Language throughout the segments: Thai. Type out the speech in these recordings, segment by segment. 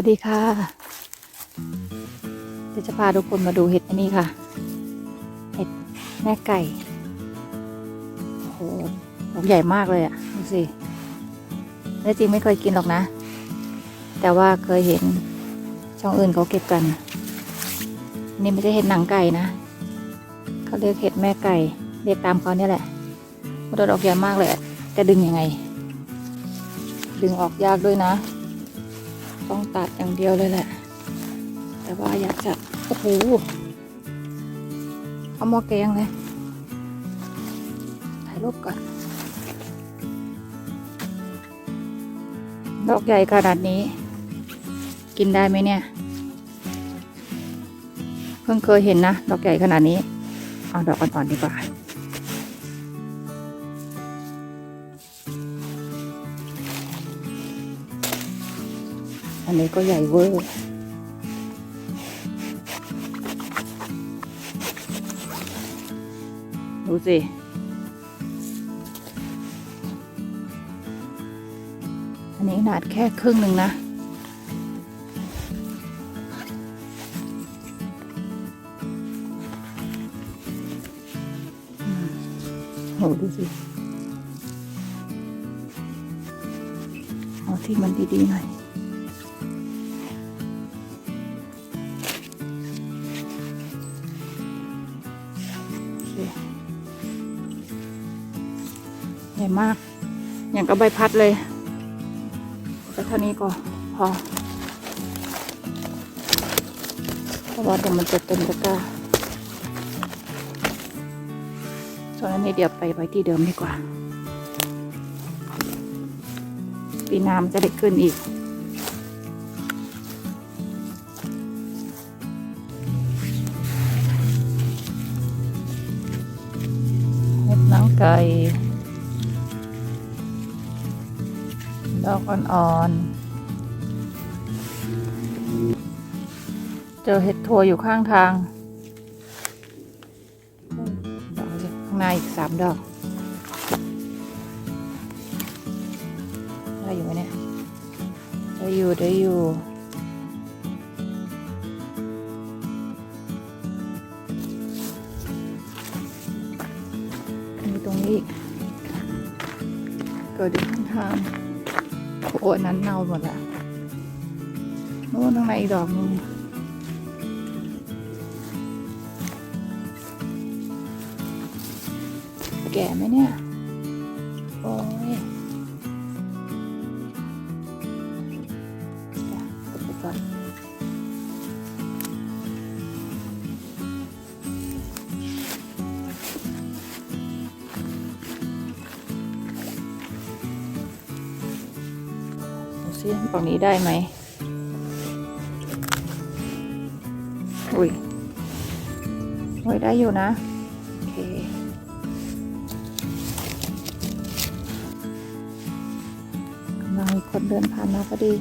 ัสดีค่ะ เดี๋ยวจะพาทุกคนมาดูเห็ดอันนี้ค่ะ เห็ดแม่ไก่ โอ้โหดอกใหญ่มากเลยอะ่ะ ดูสิแท้จริงไม่เคยกินหรอกนะ แต่ว่าเคยเห็นช่องอื่นเขาเก็บกัน นี่ไม่ใช่เห็ดหนังไก่นะ เขาเรียกเห็ดแม่ไก่ เรียกตามเขาเนี่ยแหละมันดอกใหญ่มากเลยจะดึงยังไง ดึงออกยากด้วยนะ ตัดอย่างเดียวเลยแหละ แต่ว่าอยากจะ โอ้โห เอาหม้อแกงเลย ถ่ายรูปก่อน ดอกใหญ่ขนาดนี้ กินได้ไหมเนี่ย เพิ่งเคยเห็นนะ ดอกใหญ่ขนาดนี้ เอาดอกอ่อนๆดีกว่า อันนี้ก็ใหญ่เวอร์ดูสิอันนี้ขนาดแค่ครึ่งหนึ่งนะอืมโหดูสิเอาที่มันดีๆหน่อย มาก อย่างกับใบพัดเลยแต่เท่านี้ก็พอเพราะว่าเดี๋ยวมันจะเต็มตะกร้าส่วนอันนี้เดี๋ยวไปไว้ที่เดิมดีกว่า ปีน้ำจะได้ขึ้นอีกเห็ดหนังไก่ อกอ่อนๆ เจอเห็ดโทอยู่ข้างทาง ดอกข้างในอีกสามดอกได้อยู่ไหมเนี่ย ได้อยู่ได้อยู่มีตรงนี้เกิดอยู่ข้างทาง โอ้นั้นเน่าหมดละโน่นข้างในอีกดอกนึงแก่ไหมเนี่ย โอ้ย ซิฝั่งนี้ได้ไหมอุ้ยโอ้ยได้อยู่นะ โอเค กำลังมีคนเดินผ่านมาพอดี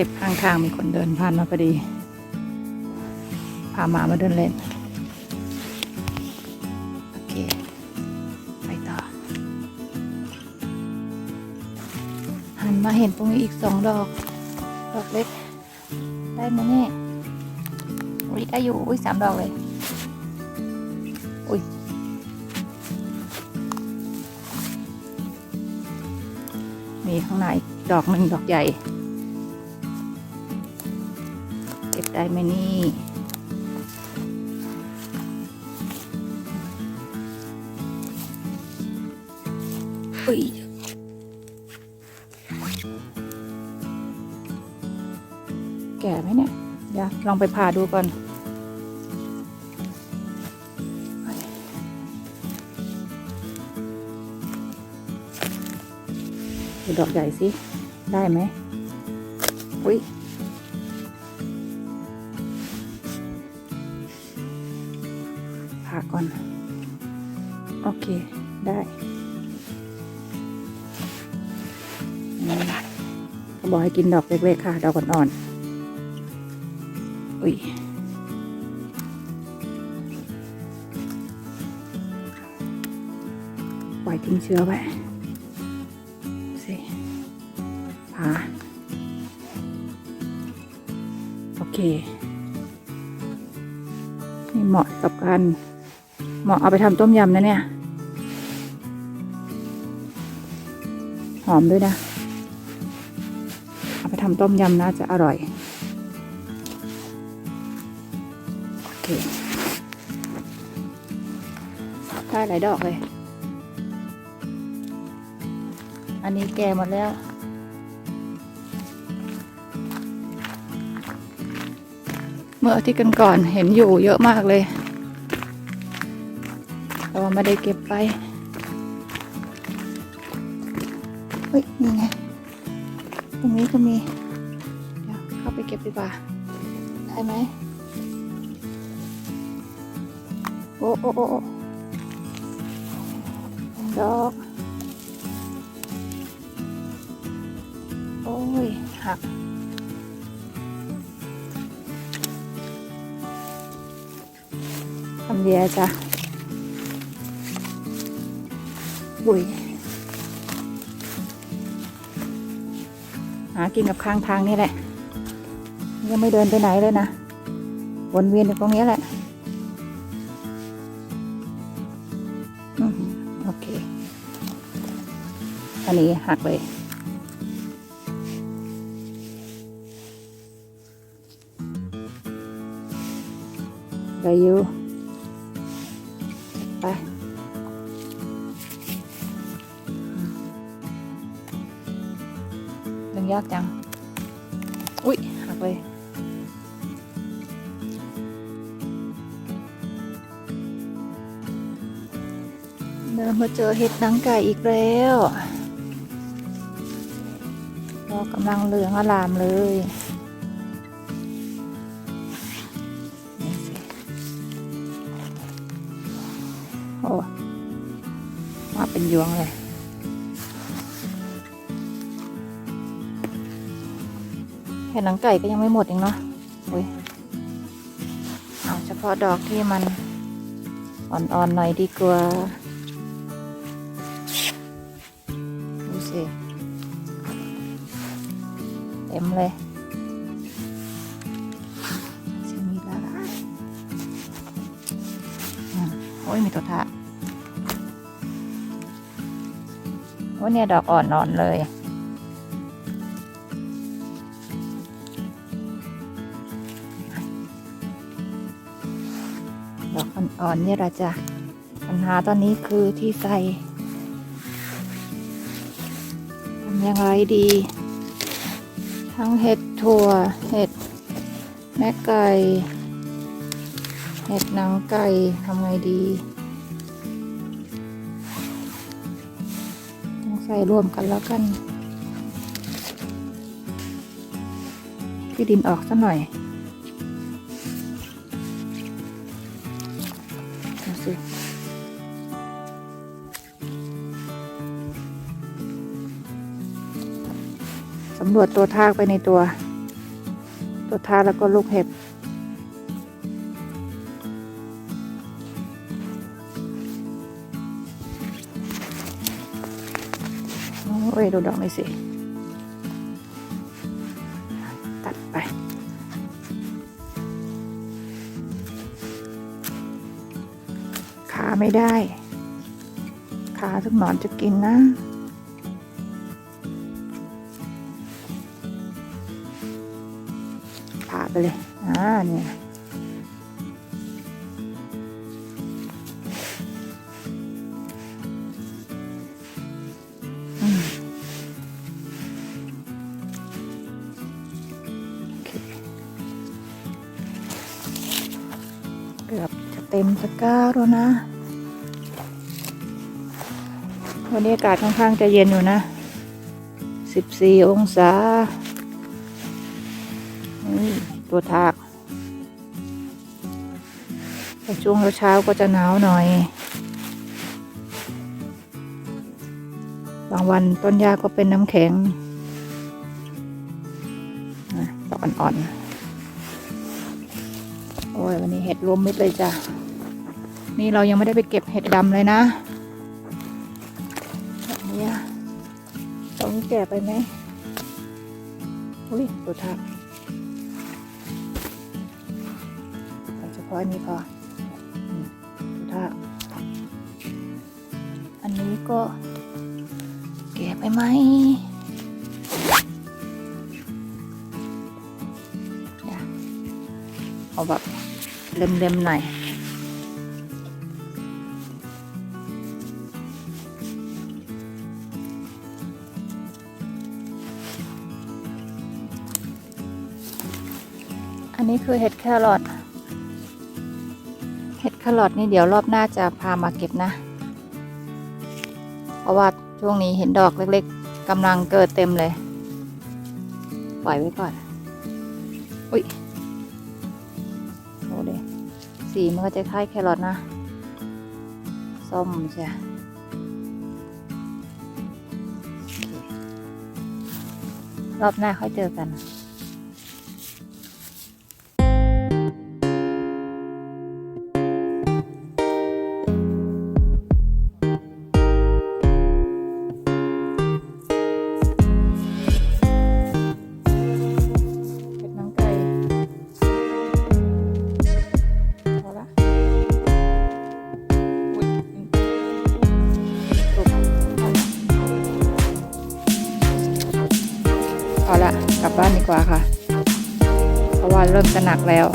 ก็บข้างทางมีคนเดินผ่านมาพอดี พาหมามาเดินเล่น โอเค ไปต่อ หันมาเห็นตรงนี้อีกสองดอก ดอกเล็ก ได้ไหมเนี่ยอุ้ยได้อยู่ อุ้ยสามดอกเลย อุ้ยมีข้างในอีกดอกหนึ่งดอกใหญ่ ได้ไหมนี่ อุ้ยแก่ไหมเนี่ยเดี๋ยวลองไปผ่าดูก่อนดูดอกใหญ่สิ ได้ไหมอุ้ย ผ่าก่อน โอเค ได้เขาบอกให้กินดอกเล็กๆค่ะ ดอกอ่อนๆอุ้ยปล่อยทิ้งเชื้อไว้สิผ่าโอเค นี่เหมาะกับการ เหมาะเอาไปทำต้มยำนะเนี่ย หอมด้วยนะ เอาไปทำต้มยำน่าจะอร่อย โอเค ได้หลายดอกเลย อันนี้แก่หมดแล้วเมื่ออาทิตย์กันก่อนเห็นอยู่เยอะมากเลย แต่ว่าไม่ได้เก็บไป เฮ้ย นี่ไง ตรงนี้ก็มี เดี๋ยวเข้าไปเก็บดีกว่า ได้ไหม โอ้โอ้โอ้ดอก โอ้ย หักทำเดียจ้ะ บุยหากินกับข้างทางนี่แหละ ยังไม่เดินไปไหนเลยนะ วนเวียนอยู่ตรงนี้แหละโอเค อันนี้หักเลยได้อยู่ไป ยังยากจัง อุ้ยหักเลย เดินมาเจอเห็ดนังไก่อีกแล้วดอกำลังเหลืองอลามเลยโอ้มาเป็นยวงเลย ค่หนังไก่ก็ยังไม่หมดเองเนาะโอ้ยเอาเฉพาะดอกที่มันอ่อนๆหน่อยดีกว่าดูสิเต็มเลยจะมีละลายอืมโอ้ยมีตัวทะโอ้เนี่ยดอกอ่อนนอนเลย อกอ่อนๆเนี่ยละจ้ะปัญหาตอนนี้คือที่ใส่ทำยังไงดี ทั้งเห็ดถั่ว เห็ดแม่ไก่ เห็ดหนังไก่ทำไงดีต้องใส่รวมกันแล้วกันพี่ดินออกซะหน่อย วจตัวทากไปในตัว ตัวทากแล้วก็ลูกเห็บ โอ้ย ดูดอกนี่สิ ตัดไปขาไม่ได้ ขาทุกหนอนจะกินนะ ไปเลย อ่า เนี่ย เกือบจะเต็มตะกร้าแล้วนะ วันนี้อากาศค่อนข้างจะเย็นอยู่นะสิบสี่องศา ตัวทากแต่ช่วงเช้าก็จะหนาวหน่อย บางวันต้นหญ้าก็เป็นน้ำแข็งนะดอกอ่อนๆ โอ้ยวันนี้เห็ดรวมมิดเลยจ้ะ นี่เรายังไม่ได้ไปเก็บเห็ดดำเลยนะแบบนี้อะตรงแก่ไปไหมอุ้ยตัวทับ เอาะอันนี้พออืมตัวทับอันนี้ก็แก่ไปไหมเนี่ยเอาแบบเล็มๆหน่อยอันนี้คือเห็ดแครอท แครอทนี่เดี๋ยวรอบหน้าจะพามาเก็บนะ เพราะว่าช่วงนี้เห็นดอกเล็กๆกำลังเกิดเต็มเลย ปล่อยไว้ก่อน อุ้ยโอ้เดสีมันก็จะคล้ายแครอทนะ ส้มใช่รอบหน้าค่อยเจอกัน กว่าค่ะ เพราะว่าเริ่มจะหนักแล้ว